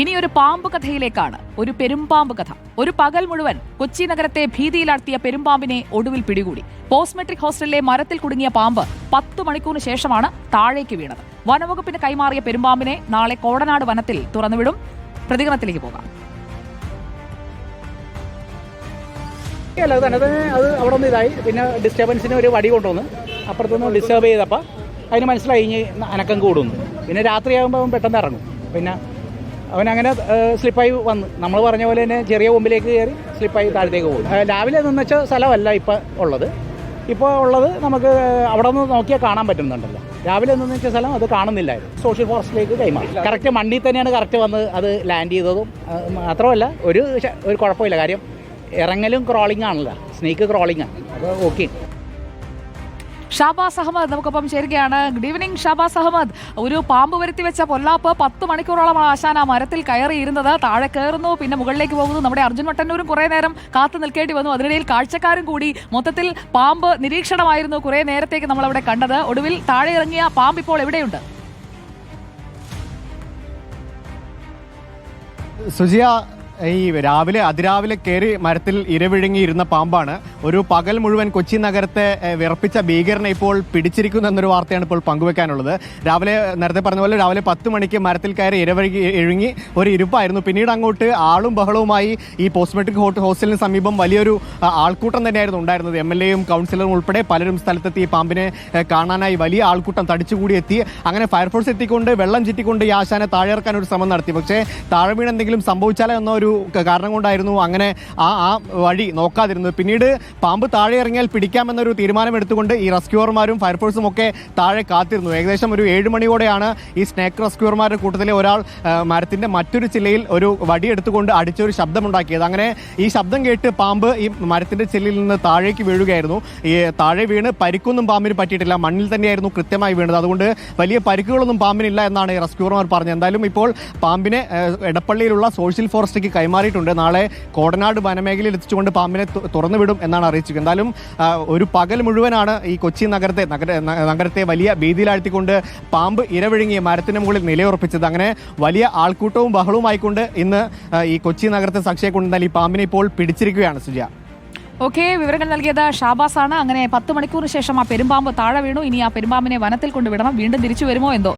ഇനി ഒരു പാമ്പ് കഥയിലേക്കാണ്. ഒരു പെരുമ്പാമ്പ് കഥ. ഒരു പകൽ മുഴുവൻ കൊച്ചി നഗരത്തെ ഭീതിയിലാഴ്ത്തിയ പെരുമ്പാമ്പിനെ ഒടുവിൽ പിടികൂടി. പോസ്റ്റ്മെട്രിക് ഹോസ്റ്റലിലെ മരത്തിൽ കുടുങ്ങിയ പാമ്പ് പത്ത് മണിക്കൂറിന് ശേഷമാണ് താഴേക്ക് വീണത്. വനവകുപ്പിന് കൈമാറിയ പെരുമ്പാമ്പിനെ നാളെ കോടനാട് വനത്തിൽ തുറന്നുവിടും. പ്രതികരണത്തിലേക്ക് പോകാം. അല്ല അത് അവിടെ നിന്ന് ഇതായി. പിന്നെ ഡിസ്റ്റർബൻസിന് ഒരു വടി കൊണ്ടുവന്ന്. അപ്പുറത്തുനിന്ന് ഡിസ്റ്റർബ് ചെയ്തപ്പോൾ അതിന് മനസ്സിലായി അനക്കം കൂടുന്നു. പിന്നെ രാത്രിയാകുമ്പോൾ പെട്ടെന്ന് ഇറങ്ങും. പിന്നെ അവനങ്ങനെ സ്ലിപ്പായി വന്ന്. നമ്മൾ പറഞ്ഞ പോലെ തന്നെ ചെറിയ കൊമ്പിലേക്ക് കയറി സ്ലിപ്പായി താഴത്തേക്ക് പോകും. രാവിലെ നിന്ന് വെച്ച സ്ഥലമല്ല ഇപ്പോൾ ഉള്ളത്. ഇപ്പോൾ ഉള്ളത് നമുക്ക് അവിടെ നിന്ന് നോക്കിയാൽ കാണാൻ പറ്റുന്നുണ്ടല്ലോ. രാവിലെ നിന്ന് വെച്ച സ്ഥലം അത് കാണുന്നില്ലായിരുന്നു. സോഷ്യൽ ഫോറസ്റ്റിലേക്ക് കൈമാറി. കറക്റ്റ് മണ്ണിൽ തന്നെയാണ് കറക്റ്റ് വന്ന് അത് ലാൻഡ് ചെയ്തതും. മാത്രമല്ല ഒരു ഒരു കുഴപ്പമില്ല. കാര്യം ഇറങ്ങലും ക്രോളിംഗ് ആണല്ലോ. സ്നേക്ക് ക്രോളിംഗ് ആണ്. അപ്പോൾ ഓക്കെ ഷാബാസ് അഹമ്മദ് നമുക്കൊപ്പം ചേരുകയാണ്. Good evening Shahbaz Ahmed. ഒരു പാമ്പ് വരുത്തി വെച്ച പൊല്ലാപ്പ് പത്ത് മണിക്കൂറോളം ആശാന മരത്തിൽ കയറിയിരുന്നത്. താഴെ കയറുന്നു പിന്നെ മുകളിലേക്ക് പോകുന്നു. നമ്മുടെ അർജുൻ മട്ടന്നൂരും കുറെ നേരം കാത്തു നിൽക്കേണ്ടി വന്നു. അതിനിടയിൽ കാഴ്ചക്കാരും കൂടി മൊത്തത്തിൽ പാമ്പ് നിരീക്ഷണമായിരുന്നു കുറെ നേരത്തേക്ക് നമ്മൾ അവിടെ കണ്ടത്. ഒടുവിൽ താഴെ ഇറങ്ങിയ പാമ്പ് ഇപ്പോൾ എവിടെയുണ്ട്? സുജിയ ഈ രാവിലെ അതിരാവിലെ കയറി മരത്തിൽ ഇരവിഴുങ്ങിയിരുന്ന പാമ്പാണ്. ഒരു പകൽ മുഴുവൻ കൊച്ചി നഗരത്തെ വിറപ്പിച്ച ഭീകരനെ ഇപ്പോൾ പിടിച്ചിരിക്കുന്നു എന്നൊരു വാർത്തയാണ് ഇപ്പോൾ പങ്കുവെക്കാനുള്ളത്. രാവിലെ നേരത്തെ പറഞ്ഞ പോലെ രാവിലെ പത്ത് മണിക്ക് മരത്തിൽ കയറി ഇരവഴുകി ഇഴുങ്ങി ഒരു ഇരുപ്പായിരുന്നു. പിന്നീട് അങ്ങോട്ട് ആളും ബഹളവുമായി ഈ പോസ്റ്റ് മെട്രിക് ഹോട്ട് ഹോസ്റ്റലിന് സമീപം വലിയൊരു ആൾക്കൂട്ടം തന്നെയായിരുന്നു ഉണ്ടായിരുന്നത്. എം എൽ എയും കൗൺസിലറും ഉൾപ്പെടെ പലരും സ്ഥലത്തെത്തി ഈ പാമ്പിനെ കാണാനായി വലിയ ആൾക്കൂട്ടം തടിച്ചുകൂടി എത്തി. അങ്ങനെ ഫയർഫോഴ്സ് എത്തിക്കൊണ്ട് വെള്ളം ചുറ്റിക്കൊണ്ട് ഈ ആശാനെ താഴെ ഇറക്കാൻ ഒരു ശ്രമം നടത്തി. പക്ഷേ താഴെ വീണ് എന്തെങ്കിലും സംഭവിച്ചാലോ എന്ന ഒരു കാരണം കൊണ്ടായിരുന്നു അങ്ങനെ ആ ആ വഴി നോക്കാതിരുന്നത്. പിന്നീട് പാമ്പ് താഴെ ഇറങ്ങിയാൽ പിടിക്കാമെന്നൊരു തീരുമാനം എടുത്തുകൊണ്ട് ഈ റെസ്ക്യൂവർമാരും ഫയർഫോഴ്സും ഒക്കെ താഴെ കാത്തിരുന്നു. ഏകദേശം ഒരു ഏഴ് മണിയോടെയാണ് ഈ സ്നേക്ക് റെസ്ക്യൂവർമാരുടെ കൂട്ടത്തിലെ ഒരാൾ മരത്തിന്റെ മറ്റൊരു ചില്ലയിൽ ഒരു വടി എടുത്തുകൊണ്ട് അടിച്ചൊരു ശബ്ദമുണ്ടാക്കിയത്. അങ്ങനെ ഈ ശബ്ദം കേട്ട് പാമ്പ് ഈ മരത്തിന്റെ ചില്ലിൽ നിന്ന് താഴേക്ക് വീഴുകയായിരുന്നു. ഈ താഴെ വീണ് പരിക്കൊന്നും പാമ്പിന് പറ്റിയിട്ടില്ല. മണ്ണിൽ തന്നെയായിരുന്നു കൃത്യമായി വീണത്. അതുകൊണ്ട് വലിയ പരിക്കുകളൊന്നും പാമ്പിനില്ല എന്നാണ് ഈ റെസ്ക്യൂവർമാർ പറഞ്ഞത്. എന്തായാലും ഇപ്പോൾ പാമ്പിനെ എടപ്പള്ളിയിലുള്ള സോഷ്യൽ ഫോറസ്റ്റിലേക്ക് കൈമാറിയിട്ടുണ്ട്. നാളെ കോടനാട് വനമേഖലയിൽ എത്തിച്ചുകൊണ്ട് പാമ്പിനെ തുറന്നുവിടും എന്നാണ് അറിയിച്ചത് എന്തായാലും ഒരു പകൽ മുഴുവനാണ് ഈ കൊച്ചി നഗരത്തെ നഗരത്തെ വലിയ ഭീതിയിലാഴ്ത്തിക്കൊണ്ട് പാമ്പ് ഇരവിഴുങ്ങിയ മരത്തിന് മുകളിൽ നിലയുറപ്പിച്ചത്. അങ്ങനെ വലിയ ആൾക്കൂട്ടവും ബഹളവുമായിക്കൊണ്ട് ഇന്ന് ഈ കൊച്ചി നഗരത്തെ സാക്ഷിയെ കൊണ്ടുവന്നാൽ ഈ പാമ്പിനെ ഇപ്പോൾ പിടിച്ചിരിക്കുകയാണ് സുജ ഓക്കെ വിവരങ്ങൾ നൽകിയത് ഷാബാസ് ആണ് അങ്ങനെ പത്ത് മണിക്കൂറിന് ശേഷം ആ പെരുമ്പാമ്പ് താഴെ വീണു. ഇനി ആ പെരുമ്പാമ്പിനെ വനത്തിൽ കൊണ്ടുവിടണം. വീണ്ടും തിരിച്ചു വരുമോ എന്തോ?